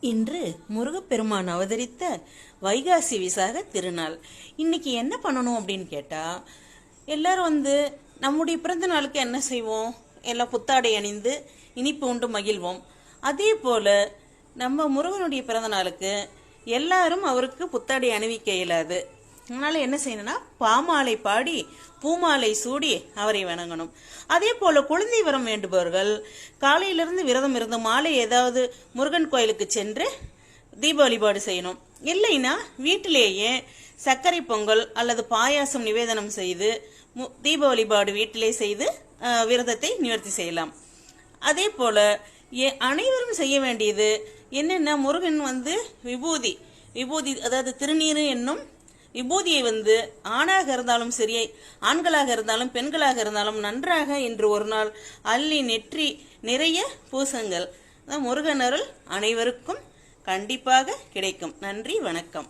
இன்று முருகப்பெருமான் அவதரித்த வைகாசி விசாக திருநாள். இன்னைக்கு என்ன பண்ணணும் அப்படின்னு கேட்டா எல்லாரும் வந்து நம்முடைய பிறந்த நாளுக்கு என்ன செய்வோம்? எல்லாம் புத்தாடை அணிந்து இனிப்பு உண்டு மகிழ்வோம். அதே போல நம்ம முருகனுடைய பிறந்த நாளுக்கு எல்லாரும் அவருக்கு புத்தாடை அணிவிக்க இயலாது. அதனால் என்ன செய்யணும்னா பாமாலை பாடி பூமாலை சூடி அவரை வணங்கணும். அதே போல குழந்தை வரம் வேண்டுபவர்கள் காலையிலிருந்து விரதம் இருந்து மாலை ஏதாவது முருகன் கோயிலுக்கு சென்று தீப வழிபாடு செய்யணும். இல்லைன்னா வீட்டிலேயே சர்க்கரை பொங்கல் அல்லது பாயாசம் நிவேதனம் செய்து மு- தீப வழிபாடு வீட்டிலே செய்து விரதத்தை நிவர்த்தி செய்யலாம். அதே போல அனைவரும் செய்ய வேண்டியது என்னென்ன முருகன் வந்து விபூதி விபூதி அதாவது திருநீர் என்னும் விபூதியை வந்து ஆணாக இருந்தாலும் சரி ஆண்களாக இருந்தாலும் பெண்களாக இருந்தாலும் நன்றாக இன்று ஒரு நாள் அள்ளி நெற்றி நிறைய பூசங்கள். முருகனருள் அனைவருக்கும் கண்டிப்பாக கிடைக்கும். நன்றி வணக்கம்.